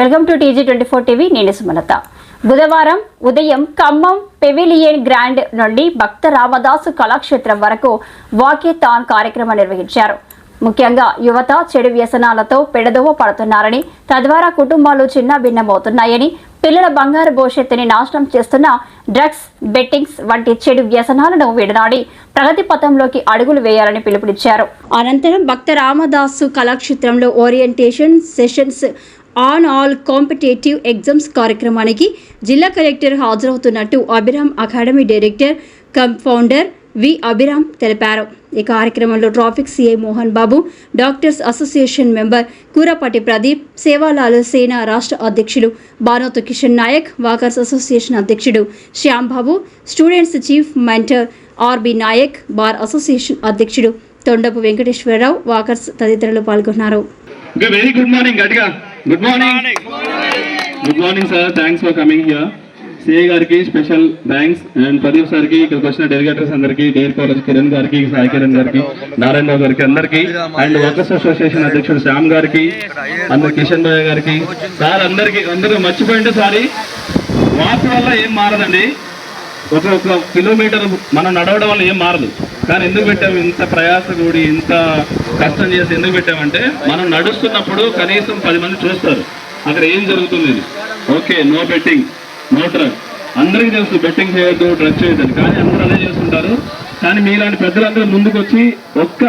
Welcome to TG twenty four TV నేను సుమలత. బుధవారం ఉదయం ఖమ్మం పెవిలియన్ గ్రాండ్ నుండి భక్త రామదాసు కళాక్షేత్రం వరకు వాకేతాన్ కార్యక్రమం నిర్వహించారు. ముఖ్యంగా యువత చెడు వ్యసనాలతో పెడదోవ పడుతున్నారని తద్వారా కుటుంబాలు చిన్న భిన్నమవుతున్నాయని పిల్లల బంగారు భవిష్యత్తుని నాశనం చేస్తున్న డ్రగ్స్ బెట్టింగ్స్ వంటి చెడు వ్యసనాలను విడనాడి ప్రగతి పథంలోకి అడుగులు వేయాలని పిలుపునిచ్చారు. అనంతరం భక్త రామదాసు కళాక్షేత్రంలో orientation sessions on all competitive exams కార్యక్రమానికి జిల్లా collector హాజరవుతున్నట్టు Abhiram academy director cum founder V Abhiram తెలిపారు. ఈ కార్యక్రమంలో traffic CI Mohan Babu doctors association member Kurapati Pradeep Sevalal Sena రాష్ట్ర అధ్యక్షులు బానోతు కిషన్ నాయక్ వాకర్స్ అసోసియేషన్ అధ్యక్షుడు Shyam Babu students chief mentor RB Nayak bar association అధ్యక్షుడు Thondapu Venkateswararao walkers తదితరులు పాల్గొన్నారు. Very good morning good morning good morning sir thanks for coming here CA గారికి special thanks and Pradeep సార్కి ఇక్కడికి వచ్చిన డెలిగేటర్స్ అందరికి డేర్ కాలేజ్ కిరణ్ గారికి సాయి కిరణ్ గారికి నారాయణరావు గారికి అందరికి అండ్ వర్కర్స్ అసోసియేషన్ అధ్యక్షుడు శ్యామ్ గారికి అందరు కిషన్ భాయ్ గారికి. సార్ అందరికి అందరూ మర్చిపోయింటే సారీ వాక్ వల్ల ఏం మారదండి? ఒక ఒక కిలోమీటర్ మనం నడవడం వల్ల ఏం మారదు. కానీ ఎందుకు పెట్టాము ఇంత ప్రయాస కూడి ఇంత కష్టం చేసి ఎందుకు పెట్టామంటే మనం నడుస్తున్నప్పుడు కనీసం పది మంది చూస్తారు. అక్కడ ఏం జరుగుతుంది ఇది? Okay no betting no drug అందరికీ తెలుసు బెట్టింగ్ చేయొద్దు డ్రగ్ చేయొద్దని. కానీ అందరూ అదే చేస్తుంటారు. కానీ మీలాంటి పెద్దలందరూ ముందుకు వచ్చి ఒక్క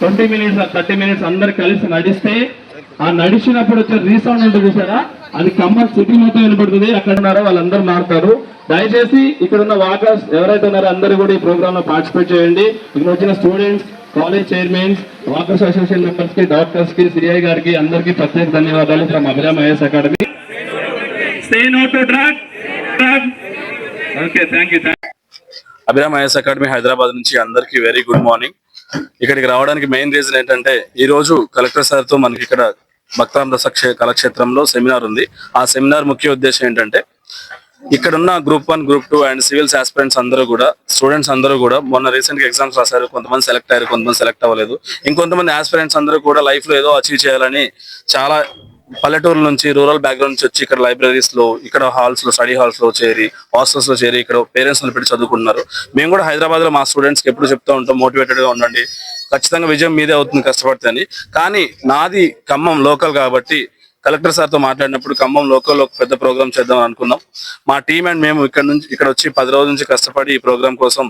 ట్వంటీ మినిట్స్ థర్టీ మినిట్స్ అందరు కలిసి నడిస్తే ఆ నడిచినప్పుడు వచ్చే రీసౌండ్ ఉంటుంది చూసారా? అది ఖమ్మం సిటీ మొత్తం వినపడుతుంది. అక్కడ ఉన్నారో వాళ్ళందరూ మారుతారు. దయచేసి ఇక్కడ ఉన్న వాకర్స్ ఎవరైతే ఉన్నారో అందరూ కూడా ఈ ప్రోగ్రామ్లో పార్టిసిపేట్ చేయండి. ఇక్కడ వచ్చిన students college chairmans walkers association మెంబర్స్కి డాక్టర్స్కి సిఐ గారికి అందరికీ ప్రత్యేక ధన్యవాదాలు from Abhiram IAS academy. Stay no to drug okay thank you Abhiram IAS academy Hyderabad నుంచి అందరికీ వెరీ గుడ్ మార్నింగ్ ఇక్కడికి రావడానికి మెయిన్ రీజన్ ఏంటంటే ఈ రోజు కలెక్టర్ సార్తో మనకి ఇక్కడ భక్తానంద దశ కళాక్షేత్రంలో సెమినార్ ఉంది. ఆ సెమినార్ ముఖ్య ఉద్దేశం ఏంటంటే ఇక్కడ ఉన్న group one group two and civils aspirants అందరూ కూడా స్టూడెంట్స్ అందరూ కూడా మొన్న రీసెంట్గా ఎగ్జామ్స్ రాశారు. కొంతమంది సెలెక్ట్ అయ్యారు కొంతమంది సెలెక్ట్ అవ్వలేదు. ఇంకొంతమంది ఆస్పిరెంట్స్ అందరూ కూడా లైఫ్లో ఏదో అచీవ్ చేయాలని చాలా పల్లెటూరు నుంచి రూరల్ బ్యాక్గ్రౌండ్ నుంచి వచ్చి ఇక్కడ లైబ్రరీస్లో ఇక్కడ హాల్స్లో స్టడీ హాల్స్లో చేరి హాస్టల్స్లో చేరి ఇక్కడ పేరెంట్స్ పెట్టి చదువుకుంటున్నారు. మేము కూడా హైదరాబాద్లో మా స్టూడెంట్స్కి ఎప్పుడు చెప్తూ ఉంటాం మోటివేటెడ్గా ఉండండి. ఖచ్చితంగా విజయం మీదే అవుతుంది కష్టపడితే అని. కానీ నాది ఖమ్మం లోకల్ కాబట్టి కలెక్టర్ సార్తో మాట్లాడినప్పుడు ఖమ్మం లోకల్ ఒక పెద్ద ప్రోగ్రామ్ చేద్దాం అనుకున్నాం. మా టీం అండ్ మేము ఇక్కడ నుంచి ఇక్కడ వచ్చి పది రోజుల నుంచి కష్టపడి ఈ ప్రోగ్రామ్ కోసం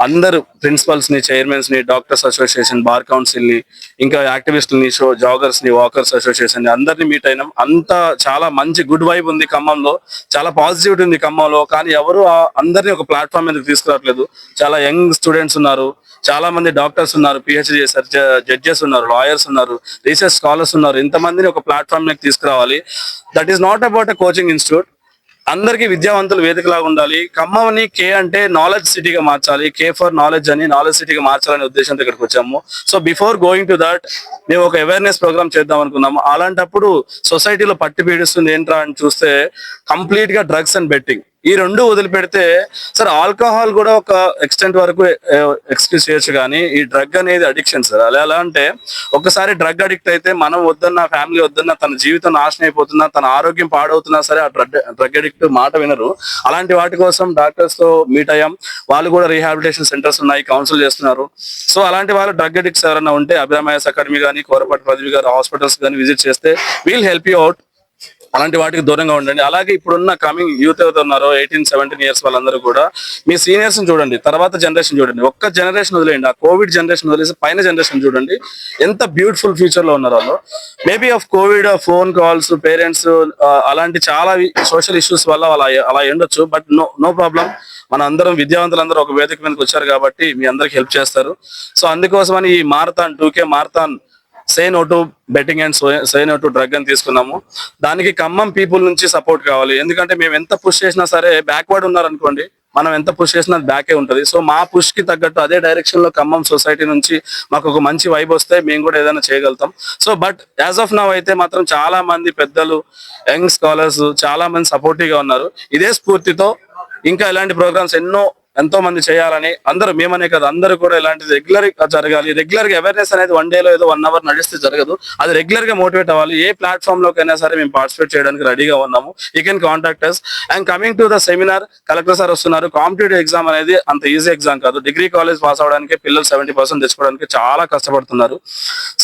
అందరు ప్రిన్సిపల్స్ని చైర్మన్స్ని డాక్టర్స్ అసోసియేషన్ బార్ కౌన్సిల్ని ఇంకా యాక్టివిస్టులని షో జాగర్స్ని వాకర్స్ అసోసియేషన్ని అందరిని మీట్ అయినాం. అంతా చాలా మంచి గుడ్ వైబ్ ఉంది ఖమ్మంలో. చాలా పాజిటివిటీ ఉంది ఖమ్మంలో. కానీ ఎవరు ఆ అందరినీ ఒక ప్లాట్ఫామ్ మీదకి తీసుకురావట్లేదు. చాలా యంగ్ స్టూడెంట్స్ ఉన్నారు. చాలా మంది డాక్టర్స్ ఉన్నారు. పిహెచ్డి చేశారు. జడ్జెస్ ఉన్నారు. లాయర్స్ ఉన్నారు. రీసెర్చ్ స్కాలర్స్ ఉన్నారు. ఇంతమందిని ఒక ప్లాట్ఫామ్ మీద తీసుకురావాలి. That is not about a coaching institute అందరికీ విద్యావంతులు వేదికలాగా ఉండాలి. ఖమ్మంని కే అంటే నాలెడ్జ్ సిటీగా మార్చాలి. కే ఫర్ నాలెడ్జ్ అని నాలెడ్జ్ సిటీగా మార్చాలనే ఉద్దేశంతో ఇక్కడికి వచ్చాము. So before going to that మేము ఒక అవేర్నెస్ ప్రోగ్రామ్ చేద్దాం అనుకున్నాము. అలాంటప్పుడు సొసైటీలో పట్టి పీడిస్తుంది ఏంట్రా అని చూస్తే కంప్లీట్గా డ్రగ్స్ అండ్ బెట్టింగ్ ఈ రెండు వదిలిపెడితే సార్ ఆల్కహాల్ కూడా ఒక ఎక్స్టెంట్ వరకు ఎక్స్క్యూజ్ చేయొచ్చు కానీ ఈ డ్రగ్ అనేది అడిక్షన్ సార్. అలా ఎలా అంటే ఒకసారి డ్రగ్ అడిక్ట్ అయితే మనం వద్దన్నా ఫ్యామిలీ వద్దన్నా తన జీవితం నాశనం అయిపోతున్నా తన ఆరోగ్యం పాడవుతున్నా సరే ఆ డ్రగ్ డ్రగ్ అడిక్ట్ మాట వినరు. అలాంటి వాటి కోసం డాక్టర్స్తో మీట్ అయ్యాం. వాళ్ళు కూడా రీహాబిలిటేషన్ సెంటర్స్ ఉన్నాయి కౌన్సిల్ చేస్తున్నారు. సో అలాంటి వాళ్ళు డ్రగ్ అడిక్ట్స్ ఎవరైనా ఉంటే అభిరామయస్ అకాడమీ కానీ కోరపాటి పదవి గారు హాస్పిటల్స్ కానీ విజిట్ చేస్తే వీల్ హెల్ప్ యూ అవుట్ అలాంటి వాటికి దూరంగా ఉండండి. అలాగే ఇప్పుడున్న కమింగ్ యూత్ ఎవరైతే ఉన్నారో ఎయిటీన్ సెవెంటీన్ ఇయర్స్ వాళ్ళందరూ కూడా మీ సీనియర్స్ చూడండి తర్వాత జనరేషన్ చూడండి. ఒక్క జనరేషన్ వదిలేయండి. ఆ కోవిడ్ జనరేషన్ వదిలేసి పైన జనరేషన్ చూడండి. ఎంత బ్యూటిఫుల్ ఫ్యూచర్లో ఉన్నారు వాళ్ళు. Maybe of COVID phone calls parents అలాంటి చాలా సోషల్ ఇష్యూస్ వల్ల అలా అలా ఉండొచ్చు. బట్ నో నో ప్రాబ్లం మన అందరం విద్యావంతులందరూ ఒక వేదిక మీదకి వచ్చారు కాబట్టి మీ అందరికి హెల్ప్ చేస్తారు. సో అందుకోసమని ఈ marathon two K marathon say no to betting and say no to drug అని తీసుకున్నాము. దానికి ఖమ్మం పీపుల్ నుంచి సపోర్ట్ కావాలి. ఎందుకంటే మేము ఎంత పుష్ చేసినా సరే బ్యాక్వర్డ్ ఉన్నారనుకోండి మనం ఎంత పుష్ చేసినా బ్యాకే ఉంటుంది. సో మా పుష్కి తగ్గట్టు అదే డైరెక్షన్లో ఖమ్మం సొసైటీ నుంచి మాకు ఒక మంచి వైబ్ వస్తే మేము కూడా ఏదైనా చేయగలుగుతాం. So but as of now అయితే మాత్రం చాలా మంది పెద్దలు యంగ్ స్కాలర్స్ చాలా మంది సపోర్టివ్గా ఉన్నారు. ఇదే స్ఫూర్తితో ఇంకా ఇలాంటి ప్రోగ్రామ్స్ ఎన్నో ఎంతో మంది చేయాలని అందరూ మేమనే కదా అందరూ కూడా ఇలాంటి రెగ్యులర్గా జరగాలి. రెగ్యులర్గా అవేర్నెస్ అనేది వన్ డే లో ఏదో వన్ అవర్ నడిస్తే జరగదు. అది రెగ్యులర్గా మోటివేట్ అవ్వాలి. ఏ ప్లాట్ఫామ్ లోకైనా సరే మేము పార్టిసిపేట్ చేయడానికి రెడీగా ఉన్నాము. You can contact us and coming to the seminar collector sir వస్తున్నారు. కాంపిటేటివ్ ఎగ్జామ్ అనేది అంత ఈజీ ఎగ్జామ్ కాదు. డిగ్రీ కాలేజ్ పాస్ అవడానికి పిల్లలు సెవెంటీ పర్సెంట్ తెచ్చుకోవడానికి చాలా కష్టపడుతున్నారు.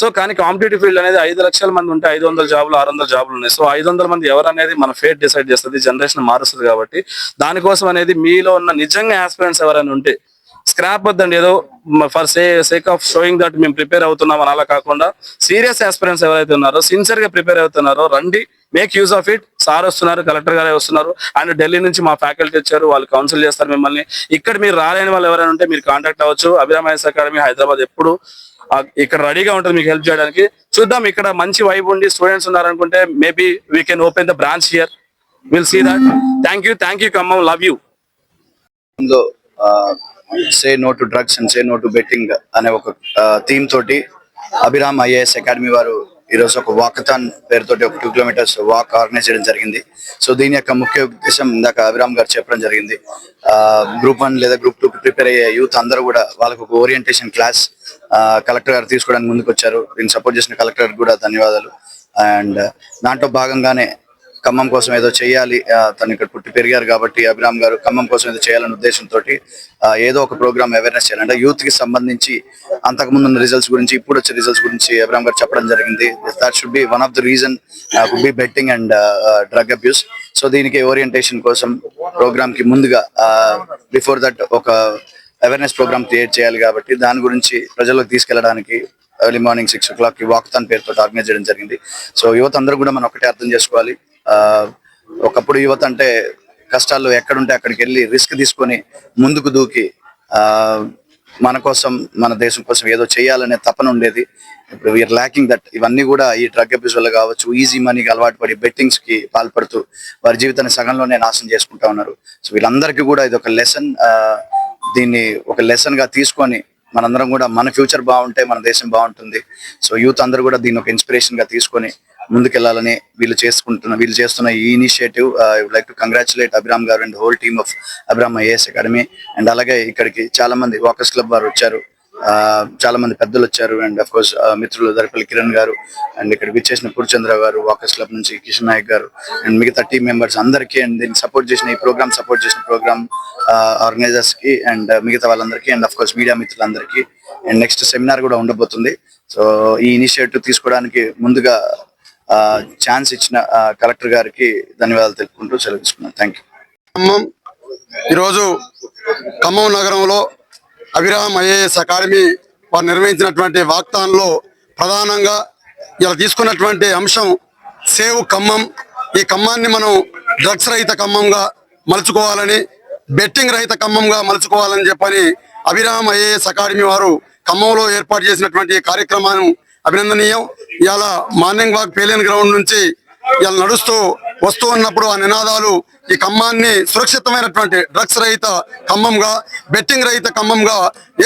సో కానీ కాంపిటేటివ్ ఫీల్డ్ అనేది ఐదు లక్షల మంది ఉంటే ఐదు వందల జాబులు ఆరు వందల జాబులు ఉన్నాయి. సో ఐదు వందల మంది ఎవరు అనేది మన ఫేట్ డిసైడ్ చేస్తుంది. జనరేషన్ మారుస్తుంది కాబట్టి దానికోసం అనేది మీలో ఉన్న నిజంగా ఆస్పిరెంట్స్ ఎవరైనా ఉంటే స్క్రాప్ వద్దండి. ఏదో for say sake of showing that మేము ప్రిపేర్ అవుతున్నాం అని అలా కాకుండా సీరియస్ ఆస్పిరెంట్స్ ఎవరైతే ఉన్నారో సిన్సియర్గా ప్రిపేర్ అవుతున్నారో రండి make use of it sir వస్తున్నారు కలెక్టర్ గారే వస్తున్నారు. అండ్ ఢిల్లీ నుంచి మా ఫ్యాకల్టీ వచ్చారు వాళ్ళు కౌన్సిల్ చేస్తారు మిమ్మల్ని. ఇక్కడ మీరు రాలేని వాళ్ళు ఎవరైనా ఉంటే మీరు కాంటాక్ట్ అవ్వచ్చు. అభిరామయస్ అకాడమీ హైదరాబాద్ ఎప్పుడు ఇక్కడ రెడీగా ఉంటుంది మీకు హెల్ప్ చేయడానికి. చూద్దాం ఇక్కడ మంచి వైబ్ ఉండి students ఉన్నారనుకుంటే maybe we can open the branch here will see that thank you thank you Khammam. Love you say no to drugs and say no to betting అనే ఒక థీమ్ తోటి అభిరామ్ ఐఏఎస్ అకాడమీ వారు ఈరోజు ఒక walkathon పేరుతోటి ఒక two kilometres walk organise చేయడం జరిగింది. సో దీని యొక్క ముఖ్య ఉద్దేశం ఇందాక అభిరామ్ గారు చెప్పడం జరిగింది. గ్రూప్ వన్ లేదా గ్రూప్ టూ ప్రిపేర్ అయ్యే యూత్ అందరూ కూడా వాళ్ళకు ఒక ఓరియంటేషన్ క్లాస్ కలెక్టర్ గారు తీసుకోవడానికి ముందుకు వచ్చారు దీన్ని సపోర్ట్ చేసిన కలెక్టర్ కూడా ధన్యవాదాలు. అండ్ దాంట్లో భాగంగానే ఖమ్మం కోసం ఏదో చేయాలి తను ఇక్కడ పుట్టి పెరిగారు కాబట్టి అభిరామ్ గారు ఖమ్మం కోసం ఏదో చేయాలనే ఉద్దేశంతో ఏదో ఒక ప్రోగ్రామ్ అవేర్నెస్ చేయాలంటే యూత్కి సంబంధించి అంతకు ముందు ఉన్న రిజల్ట్స్ గురించి ఇప్పుడు వచ్చే రిజల్ట్స్ గురించి అభిరామ్ గారు చెప్పడం జరిగింది. That should be one of the reason could be betting and drug abuse so దీనికి ఓరియంటేషన్ కోసం ప్రోగ్రామ్కి ముందుగా బిఫోర్ దట్ ఒక అవేర్నెస్ ప్రోగ్రామ్ క్రియేట్ చేయాలి కాబట్టి దాని గురించి ప్రజల్లోకి తీసుకెళ్ళడానికి ఎర్లీ మార్నింగ్ సిక్స్ ఓ క్లాక్కి వాక్థాన్ పేరుతో ఆర్గనైజ్ చేయడం జరిగింది. సో యువత అందరూ కూడా మనం ఒకటే అర్థం చేసుకోవాలి. ఒకప్పుడు యువత అంటే కష్టాల్లో ఎక్కడుంటే అక్కడికి వెళ్ళి రిస్క్ తీసుకొని ముందుకు దూకి ఆ మన కోసం మన దేశం కోసం ఏదో చేయాలనే తపన ఉండేది. ఇప్పుడు వీఆర్ ల్యాకింగ్ దట్ ఇవన్నీ కూడా ఈ డ్రగ్ అబ్యూస్ వల్ల కావచ్చు ఈజీ మనీకి అలవాటు పడి బెట్టింగ్స్కి పాల్పడుతూ వారి జీవితాన్ని సగంలోనే నాశనం చేసుకుంటా ఉన్నారు. సో వీళ్ళందరికీ కూడా ఇది ఒక లెసన్ దీన్ని ఒక లెసన్గా తీసుకొని మనందరం కూడా మన ఫ్యూచర్ బాగుంటే మన దేశం బాగుంటుంది. సో యూత్ అందరూ కూడా దీన్ని ఒక ఇన్స్పిరేషన్గా తీసుకొని ముందుకెళ్ళాలని వీళ్ళు చేసుకుంటున్న వీళ్ళు చేస్తున్న ఈ initiative I would like to congratulate Abhiram గారు and whole team of Abhiram IAS academy and అలాగే ఇక్కడికి చాలా మంది వాకర్స్ క్లబ్ వారు వచ్చారు. Uh, ఆ, చాలా మంది పెద్దలు వచ్చారు. అండ్ అఫ్ కోర్స్ మిత్రులు దరిపల్లి కిరణ్ గారు. అండ్ ఇక్కడ వచ్చేసిన పూర్చంద్ర గారు వాకర్స్ క్లబ్ నుంచి కిషన్ నాయక్ గారు. అండ్ మిగతా టీం మెంబర్స్ అందరికీ అండ్ దీన్ని సపోర్ట్ చేసిన ఈ ప్రోగ్రామ్ సపోర్ట్ చేసిన ప్రోగ్రామ్ ఆర్గనైజర్స్ uh, కి అండ్ uh, మిగతా వాళ్ళందరికీ అండ్ అఫ్ కోర్స్ మీడియా మిత్రులందరికీ. అండ్ నెక్స్ట్ సెమినార్ కూడా ఉండబోతుంది. సో ఈ ఇనిషియేటివ్ తీసుకోవడానికి ముందుగా ఛాన్స్ ఇచ్చిన కలెక్టర్ గారికి ధన్యవాదాలు తెలుపుకుంటూ సెలవు తీసుకున్నాను థ్యాంక్ యూ ఖమ్మం. ఈరోజు ఖమ్మం నగరంలో అభిరామ్ ఐఏఎస్ అకాడమీ వారు నిర్వహించినటువంటి వాగ్దానంలో ప్రధానంగా ఇలా తీసుకున్నటువంటి అంశం సేవ్ ఖమ్మం. ఈ ఖమ్మాన్ని మనం డ్రగ్స్ రహిత ఖమ్మంగా మలుచుకోవాలని బెట్టింగ్ రహిత ఖమ్మంగా మలుచుకోవాలని చెప్పని అభిరామ్ ఐఏఎస్ అకాడమీ వారు ఖమ్మంలో ఏర్పాటు చేసినటువంటి కార్యక్రమాన్ని అభినందనీయం. ఇవాళ మార్నింగ్ వాక్ పేలియన్ గ్రౌండ్ నుంచి ఇలా నడుస్తూ వస్తూ ఉన్నప్పుడు ఆ నినాదాలు ఈ ఖమ్మాన్ని సురక్షితమైనటువంటి డ్రగ్స్ రహిత ఖమ్మంగా బెట్టింగ్ రహిత ఖమ్మంగా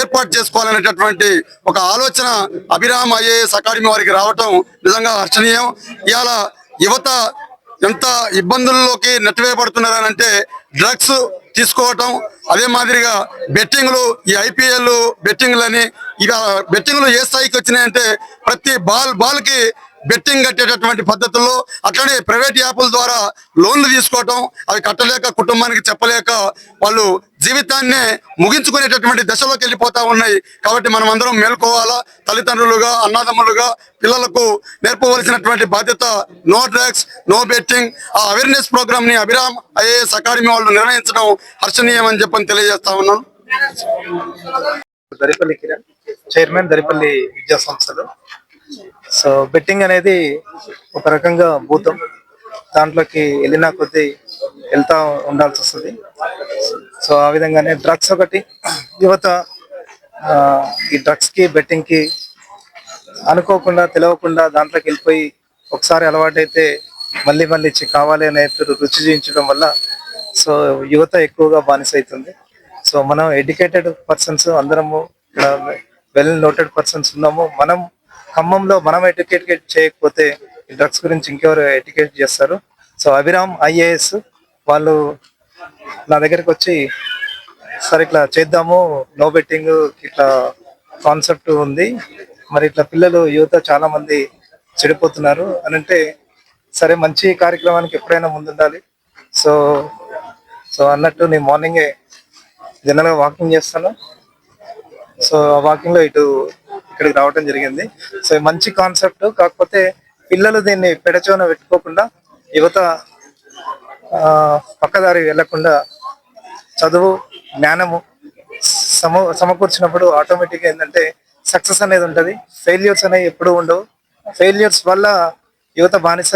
ఏర్పాటు చేసుకోవాలనేటటువంటి ఒక ఆలోచన అభిరామ్ ఐఏఎస్ అకాడమీ వారికి రావటం నిజంగా హర్షణీయం. ఇవాళ యువత ఎంత ఇబ్బందుల్లోకి నెట్టివేయబడుతున్నారనంటే డ్రగ్స్ తీసుకోవటం. అదే మాదిరిగా బెట్టింగ్లు ఈ ఐపీఎల్ బెట్టింగ్లని ఇక బెట్టింగ్లు ఏ స్థాయికి వచ్చినాయంటే ప్రతి బాల్ బాల్కి బెట్టింగ్ కట్టేటటువంటి పద్ధతుల్లో అట్లనే ప్రైవేట్ యాప్ల ద్వారా లోన్లు తీసుకోవటం అవి కట్టలేక కుటుంబానికి చెప్పలేక వాళ్ళు జీవితాన్నే ముగించుకునేటటువంటి దశలోకి వెళ్ళిపోతా ఉన్నాయి. కాబట్టి మనం అందరం మేల్కోవాలా. తల్లిదండ్రులుగా అన్నదమ్ములుగా పిల్లలకు నేర్పవలసినటువంటి బాధ్యత నో డ్రగ్స్ నో బెట్టింగ్. ఆ అవేర్నెస్ ప్రోగ్రామ్ని అభిరామ్ ఐఏఎస్ అకాడమీ వాళ్ళు నిర్ణయించడం హర్షణీయం అని చెప్పని తెలియజేస్తా ఉన్నాను. దరిపల్లి కిరణ్ చైర్మన్ దరిపల్లి విద్యా సంస్థలు. సో బెట్టింగ్ అనేది ఒక రకంగా భూతం. దాంట్లోకి వెళ్ళిన కొద్దీ వెళ్తా ఉండాల్సి వస్తుంది. సో ఆ విధంగానే డ్రగ్స్ ఒకటి. యువత ఆ, ఈ డ్రగ్స్కి బెట్టింగ్కి అనుకోకుండా తెలియకుండా దాంట్లోకి వెళ్ళిపోయి ఒకసారి అలవాటైతే మళ్ళీ మళ్ళీ కావాలి అనే రుచి చూపించడం వల్ల సో యువత ఎక్కువగా బానిస అవుతుంది. సో మనం ఎడ్యుకేటెడ్ పర్సన్స్ అందరము వెల్ నోటెడ్ పర్సన్స్ ఉన్నాము. మనం ఖమ్మంలో మనం ఎడ్యుకేట్ చేయకపోతే ఈ డ్రగ్స్ గురించి ఇంకెవరు ఎడ్యుకేట్ చేస్తారు? సో అభిరామ్ ఐఏఎస్ వాళ్ళు నా దగ్గరికి వచ్చి సరే ఇట్లా చేద్దాము నో బెట్టింగ్ ఇట్లా కాన్సెప్ట్ ఉంది. మరి ఇట్లా పిల్లలు యువత చాలా మంది చెడిపోతున్నారు. అని అంటే సరే మంచి కార్యక్రమానికి ఎప్పుడైనా ముందుండాలి. సో సో అన్నట్టు నేను మార్నింగే జనరల్గా వాకింగ్ చేస్తాను. సో ఆ వాకింగ్లో ఇటు ఇక్కడికి రావడం జరిగింది. సో మంచి కాన్సెప్ట్ కాకపోతే పిల్లలు దీన్ని పెడచోన పెట్టుకోకుండా యువత ఆ, పక్కదారి వెళ్ళకుండా చదువు జ్ఞానము సమ సమకూర్చినప్పుడు ఆటోమేటిక్గా ఏంటంటే సక్సెస్ అనేది ఉంటుంది. ఫెయిల్యూర్స్ అనేవి ఎప్పుడూ ఉండవు. ఫెయిల్యూర్స్ వల్ల యువత బానిస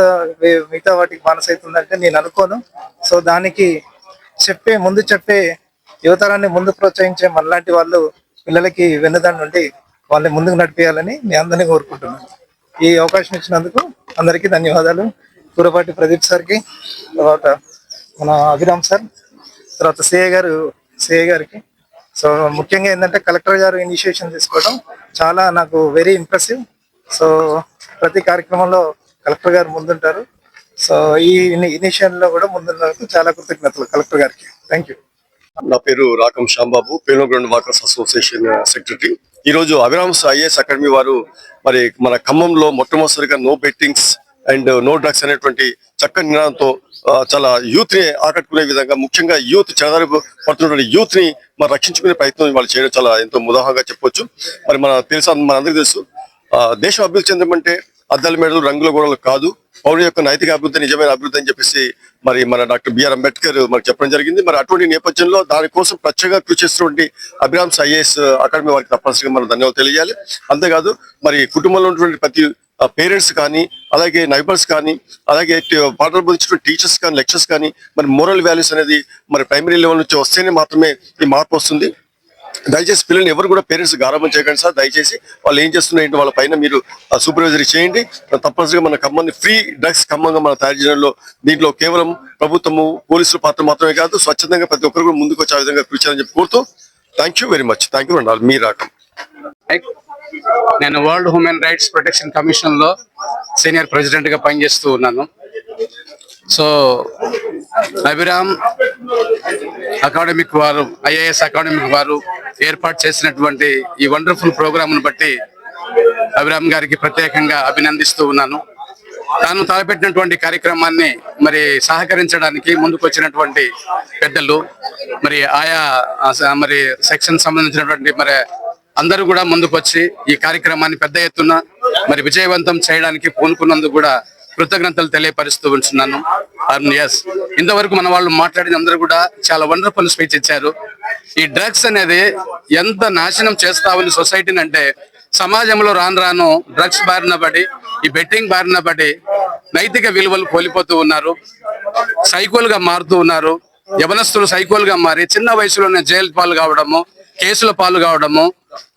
మిగతా వాటికి బానిస అవుతుందంటే నేను అనుకోను. సో దానికి చెప్పే ముందు చెప్పే యువతరాన్ని ముందు ప్రోత్సహించే మనలాంటి వాళ్ళు పిల్లలకి వెన్నుదాన్ని నుండి వాళ్ళని ముందుకు నడిపేయాలని నేను అందరినీ కోరుకుంటున్నాను. ఈ అవకాశం ఇచ్చినందుకు అందరికీ ధన్యవాదాలు. కూరపాటి ప్రదీప్ సార్కి తర్వాత మన అభిరామ్ సార్ తర్వాత సిఏ గారు సిఏ గారికి. సో ముఖ్యంగా ఏంటంటే కలెక్టర్ గారు ఇనిషియేషన్ తీసుకోవడం చాలా నాకు వెరీ ఇంప్రెసివ్. సో ప్రతి కార్యక్రమంలో కలెక్టర్ గారు ముందుంటారు. సో ఈ ఇనిషియేషన్లో కూడా ముందున్నందుకు చాలా కృతజ్ఞతలు కలెక్టర్ గారికి. Thank you. నా పేరు రాకం శ్యాంబాబు పేలో గ్రౌండ్ వాకర్స్ అసోసియేషన్ సెక్రటరీ. ఈరోజు అభిరామ్స్ ఐఏఎస్ అకాడమీ వారు మరి మన ఖమ్మంలో మొట్టమొదటిసారిగా no bettings and no drugs అనేటువంటి చక్కని నినాదంతో చాలా యూత్ని ఆకట్టుకునే విధంగా ముఖ్యంగా యూత్ చదవ పడుతున్నటువంటి యూత్ని మరి రక్షించుకునే ప్రయత్నం వాళ్ళు చేయడం చాలా ఎంతో ముదాహంగా చెప్పొచ్చు. మరి మన తెలుసు మనందరికీ తెలుసు దేశం అభివృద్ధి చెందమంటే అద్దాల మేడలు రంగుల గోడలు కాదు. పౌరుల యొక్క నైతిక అభివృద్ధి నిజమైన అభివృద్ధి అని చెప్పేసి మరి మన డాక్టర్ బిఆర్ అంబేద్కర్ మనకు చెప్పడం జరిగింది. మరి అటువంటి నేపథ్యంలో దానికోసం ప్రత్యేకంగా కృషి చేస్తున్నటువంటి అభిరామ్స్ ఐఏఎస్ అకాడమీ వారికి తప్పనిసరిగా మనం ధన్యవాదాలు తెలియాలి అంతేకాదు మరి కుటుంబంలో ఉన్నటువంటి ప్రతి పేరెంట్స్ కానీ అలాగే నైబర్స్ కానీ అలాగే పాటలు బోధించిన టీచర్స్ కానీ లెక్చర్స్ కానీ మరి మోరల్ వాల్యూస్ అనేది మరి ప్రైమరీ లెవెల్ నుంచి వస్తేనే మాత్రమే ఈ మార్పు వస్తుంది. దయచేసి పిల్లల్ని ఎవరు కూడా పేరెంట్స్ గారాబం చేయకండి సార్. దయచేసి వాళ్ళు ఏం చేస్తున్నారంటే వాళ్ళ పైన మీరు సూపర్వైజరీ చేయండి. తప్పనిసరిగా మన ఖమ్మాన్ని ఫ్రీ డ్రగ్స్ ఖమ్మంగా మన తయారు చేయడంలో దీంట్లో కేవలం ప్రభుత్వము పోలీసుల పాత్ర మాత్రమే కాదు స్వచ్ఛందంగా ప్రతి ఒక్కరు కూడా ముందుకు వచ్చే విధంగా కృషి చేయాలని చెప్పి కోరుతూ thank you very much thank you అండి మీ రాకం. నేను వరల్డ్ హ్యూమన్ రైట్స్ ప్రొటెక్షన్ కమిషన్లో సీనియర్ ప్రెసిడెంట్గా పనిచేస్తూ ఉన్నాను. సో అభిరామ్ అకాడమిక్ వారు ఐఏఎస్ అకాడమిక్ వారు ఏర్పాటు చేసినటువంటి ఈ వండర్ఫుల్ ప్రోగ్రామ్ను బట్టి అభిరామ్ గారికి ప్రత్యేకంగా అభినందిస్తూ ఉన్నాను. తాను తలపెట్టినటువంటి కార్యక్రమాన్ని మరి సహకరించడానికి ముందుకు వచ్చినటువంటి పెద్దలు మరి ఆయా మరి సెక్షన్ సంబంధించినటువంటి మరి అందరూ కూడా ముందుకు వచ్చి ఈ కార్యక్రమాన్ని పెద్ద ఎత్తున మరి విజయవంతం చేయడానికి పూనుకున్నందుకు కూడా కృతజ్ఞతలు తెలియపరుస్తూ ఉంటున్నాను. ఎస్ ఇంతవరకు మన వాళ్ళు మాట్లాడిన అందరూ కూడా చాలా వండర్ఫుల్ స్పీచ్ ఇచ్చారు. ఈ డ్రగ్స్ అనేది ఎంత నాశనం చేస్తామని సొసైటీని అంటే సమాజంలో రాను రాను డ్రగ్స్ బారిన పడి ఈ బెట్టింగ్ బారిన పడి నైతిక విలువలు కోల్పోతూ ఉన్నారు. సైకోల్గా మారుతూ ఉన్నారు. యవనస్తులు సైకోల్గా మారి చిన్న వయసులోనే జైలు పాలు కావడము కేసుల పాలు కావడము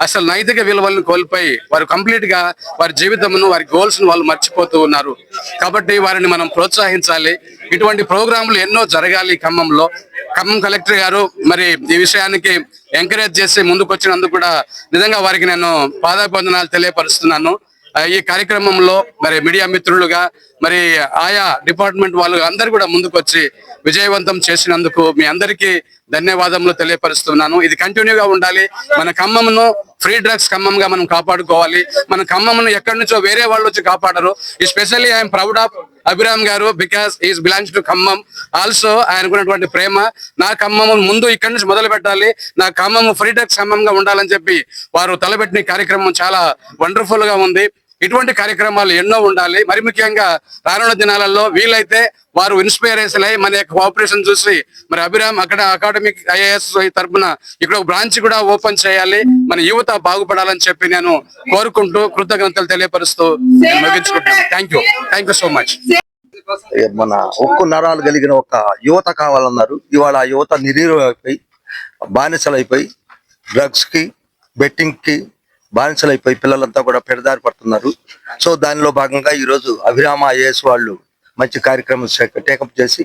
అసలు నైతిక విలువలను కోల్పోయి వారు కంప్లీట్గా వారి జీవితంను వారి గోల్స్ను వాళ్ళు మర్చిపోతూ ఉన్నారు. కాబట్టి వారిని మనం ప్రోత్సహించాలి. ఇటువంటి ప్రోగ్రాంలు ఎన్నో జరగాలి ఖమ్మంలో. ఖమ్మం కలెక్టర్ గారు మరి ఈ విషయానికి ఎంకరేజ్ చేసి ముందుకు వచ్చినందుకు కూడా నిజంగా వారికి నేను పాదాభివందనాలు తెలియపరుస్తున్నాను. ఈ కార్యక్రమంలో మరి మీడియా మిత్రులుగా మరి ఆయా డిపార్ట్మెంట్ వాళ్ళు అందరు కూడా ముందుకు వచ్చి విజయవంతం చేసినందుకు మీ అందరికీ ధన్యవాదములు తెలియపరుస్తున్నాను. ఇది కంటిన్యూగా ఉండాలి. మన ఖమ్మంను ఫ్రీ డ్రగ్స్ ఖమ్మంగా మనం కాపాడుకోవాలి. మన ఖమ్మంను ఎక్కడి నుంచో వేరే వాళ్ళు వచ్చి కాపాడరు. Especially I'm proud of Abhiram గారు because is belongs to Khammam. Also ఆయనకున్నటువంటి ప్రేమ నా ఖమ్మం ముందు ఇక్కడి నుంచి మొదలు పెట్టాలి. నా ఖమ్మము ఫ్రీ డ్రగ్స్ ఖమ్మంగా ఉండాలని చెప్పి వారు తలపెట్టిన కార్యక్రమం చాలా వండర్ఫుల్గా ఉంది. ఇటువంటి కార్యక్రమాలు ఎన్నో ఉండాలి. మరి ముఖ్యంగా రానున్న దినాలలో వీలైతే వారు ఇన్స్పైరేషన్ అయ్యి మన యొక్క కోఆపరేషన్ చూసి మరి అభిరామ్ అక్కడ అకాడమిక్ ఐఏఎస్ తరఫున ఇక్కడ ఒక బ్రాంచ్ కూడా ఓపెన్ చేయాలి. మన యువత బాగుపడాలని చెప్పి నేను కోరుకుంటూ కృతజ్ఞతలు తెలియపరుస్తూ నేను ముగించుకుంటున్నాను. Thank you thank you so much మన ఉక్కు నరాలు కలిగిన ఒక యువత కావాలన్నారు. ఇవాళ ఆ యువత అయిపోయి బానిసలైపోయి డ్రగ్స్కి బెట్టింగ్కి బానిసలైపోయి పిల్లలంతా కూడా పెడదారి పడుతున్నారు. సో దానిలో భాగంగా ఈ రోజు అభిరామ ఐఏఎస్ వాళ్ళు మంచి కార్యక్రమం టేకప్ చేసి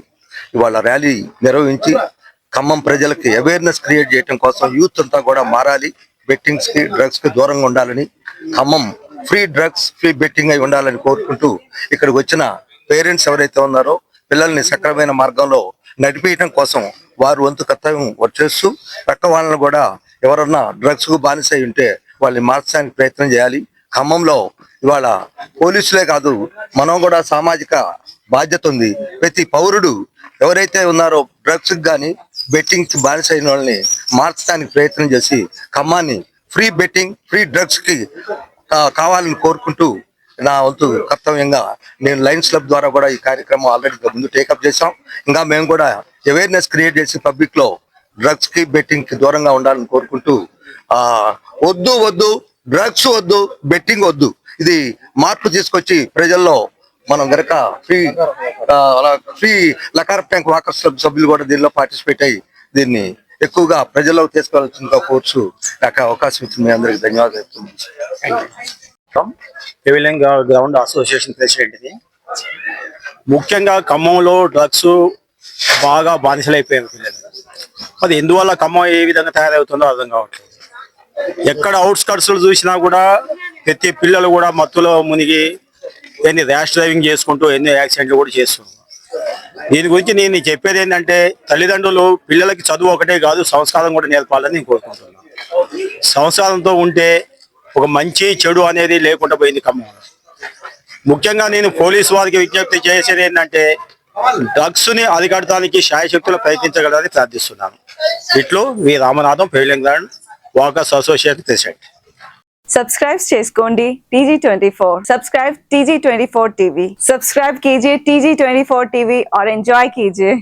ఇవాళ ర్యాలీ నిర్వహించి ఖమ్మం ప్రజలకి అవేర్నెస్ క్రియేట్ చేయడం కోసం యూత్ అంతా కూడా మారాలి. బెట్టింగ్స్కి డ్రగ్స్కి దూరంగా ఉండాలని Khammam free drugs free betting అయి ఉండాలని కోరుకుంటూ ఇక్కడికి వచ్చిన పేరెంట్స్ ఎవరైతే ఉన్నారో పిల్లల్ని సక్రమైన మార్గంలో నడిపేయడం కోసం వారు వంతు కర్తవ్యం వచ్చేస్తూ పక్క వాళ్ళని కూడా ఎవరన్నా డ్రగ్స్కు బానిస ఉంటే వాళ్ళని మార్చడానికి ప్రయత్నం చేయాలి. ఖమ్మంలో ఇవాళ పోలీసులే కాదు మనం కూడా సామాజిక బాధ్యత ఉంది. ప్రతి పౌరుడు ఎవరైతే ఉన్నారో డ్రగ్స్ కానీ బెట్టింగ్కి బానిస అయిన వాళ్ళని మార్చడానికి ప్రయత్నం చేసి ఖమ్మాన్ని ఫ్రీ బెట్టింగ్ ఫ్రీ డ్రగ్స్కి కావాలని కోరుకుంటూ నా వంతు కర్తవ్యంగా నేను లయన్స్ క్లబ్ ద్వారా కూడా ఈ కార్యక్రమం ఆల్రెడీ ముందు టేకప్ చేశాం. ఇంకా మేము కూడా అవేర్నెస్ క్రియేట్ చేసి పబ్లిక్లో డ్రగ్స్కి బెట్టింగ్కి దూరంగా ఉండాలని కోరుకుంటూ వద్దు వద్దు డ్రగ్స్ వద్దు బెట్టింగ్ వద్దు. ఇది మార్పు తీసుకొచ్చి ప్రజల్లో మనం గనక free free Lakaram tank walkers club సభ్యులు కూడా దీనిలో పార్టిసిపేట్ అయ్యి దీన్ని ఎక్కువగా ప్రజల్లో తీసుకెళ్ళాల్సిందిగా కోర్సు నాకు అవకాశం ఇచ్చింది మీ అందరికి ధన్యవాదాలు గ్రౌండ్ అసోసియేషన్ ప్రెసిడెంట్ ఇది. ముఖ్యంగా ఖమ్మంలో డ్రగ్స్ బాగా బానిసలైపోయారు అది ఎందువల్ల ఖమ్మం ఏ విధంగా తయారవుతుందో అర్థం కావట్లేదు. ఎక్కడ అవుట్స్కట్స్ చూసినా కూడా ప్రతి పిల్లలు కూడా మత్తులో మునిగి ఎన్ని ర్యాష్ డ్రైవింగ్ చేసుకుంటూ ఎన్ని యాక్సిడెంట్లు కూడా చేస్తున్నారు. దీని గురించి నేను చెప్పేది ఏంటంటే తల్లిదండ్రులు పిల్లలకి చదువు ఒకటే కాదు సంస్కారం కూడా నేర్పాలని నేను కోరుకుంటున్నాను సంస్కారంతో ఉంటే ఒక మంచి చెడు అనేది లేకుండా పోయింది ఖమ్మం. ముఖ్యంగా నేను పోలీస్ వారికి విజ్ఞప్తి చేసేది ఏంటంటే డ్రగ్స్ని అరికడటానికి శాయశక్తులు ప్రయత్నించగలరని ప్రార్థిస్తున్నాను. ఇట్లు మీ Ramanatham pavilion walkers association president subscribe చేసుకోండి TG 24 subscribe TG 24 TV subscribe कीजिए टीजी 24 टीवी और एंजॉय कीजिए